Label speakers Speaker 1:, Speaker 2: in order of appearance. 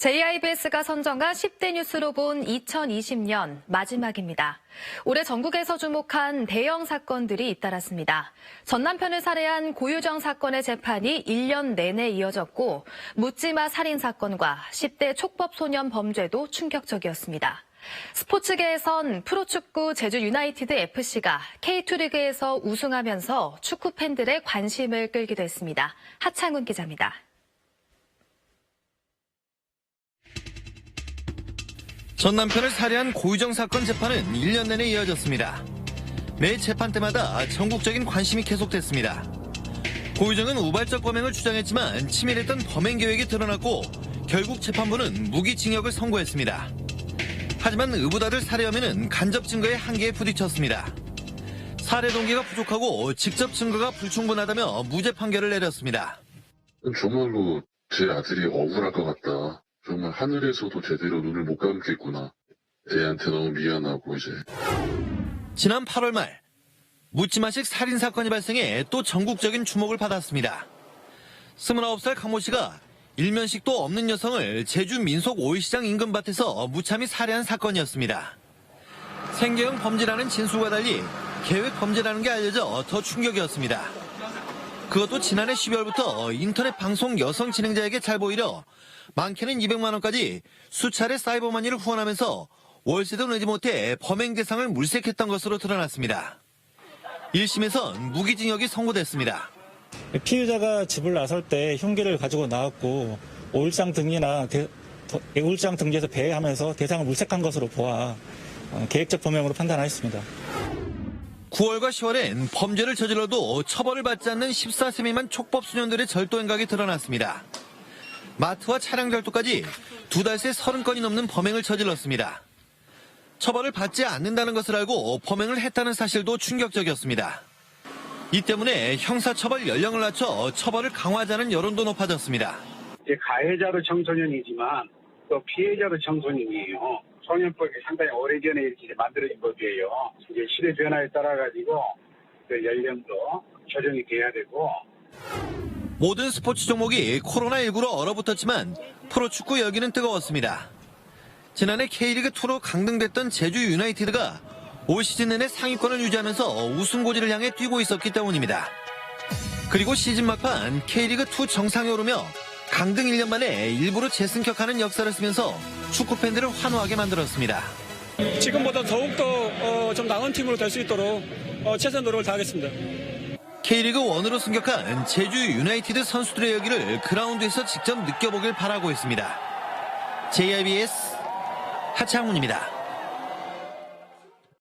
Speaker 1: JIBS가 선정한 10대 뉴스로 본 2020년 마지막입니다. 올해 전국에서 주목한 대형 사건들이 잇따랐습니다. 전 남편을 살해한 고유정 사건의 재판이 1년 내내 이어졌고 묻지마 살인 사건과 10대 촉법 소년 범죄도 충격적이었습니다. 스포츠계에선 프로축구 제주 유나이티드 FC가 K2 리그에서 우승하면서 축구 팬들의 관심을 끌기도 했습니다. 하창훈 기자입니다.
Speaker 2: 전 남편을 살해한 고유정 사건 재판은 1년 내내 이어졌습니다. 매 재판 때마다 전국적인 관심이 계속됐습니다. 고유정은 우발적 범행을 주장했지만 치밀했던 범행 계획이 드러났고 결국 재판부는 무기징역을 선고했습니다. 하지만 의붓아들 살해 혐의는 간접 증거의 한계에 부딪혔습니다. 살해 동기가 부족하고 직접 증거가 불충분하다며 무죄 판결을 내렸습니다.
Speaker 3: 정말로 제 아들이 억울할 것 같다. 정말 하늘에서도 제대로 눈을 못 감겠구나. 애한테 너무 미안하고 이제
Speaker 2: 지난 8월 말 묻지마식 살인 사건이 발생해 또 전국적인 주목을 받았습니다. 29살 강모 씨가 일면식도 없는 여성을 제주 민속 오일시장 인근 밭에서 무참히 살해한 사건이었습니다. 생계형 범죄라는 진술과 달리 계획 범죄라는 게 알려져 더 충격이었습니다. 그것도 지난해 12월부터 인터넷 방송 여성 진행자에게 잘 보이려 많게는 200만 원까지 수차례 사이버머니를 후원하면서 월세도 내지 못해 범행 대상을 물색했던 것으로 드러났습니다. 1심에선 무기징역이 선고됐습니다.
Speaker 4: 피의자가 집을 나설 때 흉기를 가지고 나왔고 오일장 등이나 대- 더- 오일장 등지에서 배회하면서 대상을 물색한 것으로 보아 어, 계획적 범행으로 판단하였습니다.
Speaker 2: 9월과 10월엔 범죄를 저질러도 처벌을 받지 않는 14세 미만 촉법 소년들의 절도 행각이 드러났습니다. 마트와 차량 절도까지 두 달 새 30건이 넘는 범행을 저질렀습니다. 처벌을 받지 않는다는 것을 알고 범행을 했다는 사실도 충격적이었습니다. 이 때문에 형사처벌 연령을 낮춰 처벌을 강화하자는 여론도 높아졌습니다.
Speaker 5: 이제 가해자도 청소년이지만 또 피해자도 청소년이에요. 소년법이 상당히 오래전에 이렇게 만들어진 법이에요. 이제 시대 변화에 따라 가지고 그 연령도 조정이 돼야 되고
Speaker 2: 모든 스포츠 종목이 코로나19로 얼어붙었지만 프로축구 열기는 뜨거웠습니다. 지난해 K리그2로 강등됐던 제주 유나이티드가 올 시즌 내내 상위권을 유지하면서 우승 고지를 향해 뛰고 있었기 때문입니다. 그리고 시즌 막판 K리그2 정상에 오르며 강등 1년 만에 일부러 재승격하는 역사를 쓰면서 축구 팬들을 환호하게 만들었습니다.
Speaker 6: 지금보다 더욱더 어, 좀 나은 팀으로 될 수 있도록 어, 최선 노력을 다하겠습니다.
Speaker 2: K리그 1으로 승격한 제주 유나이티드 선수들의 열기를 그라운드에서 직접 느껴보길 바라고 있습니다. JIBS 하창훈입니다.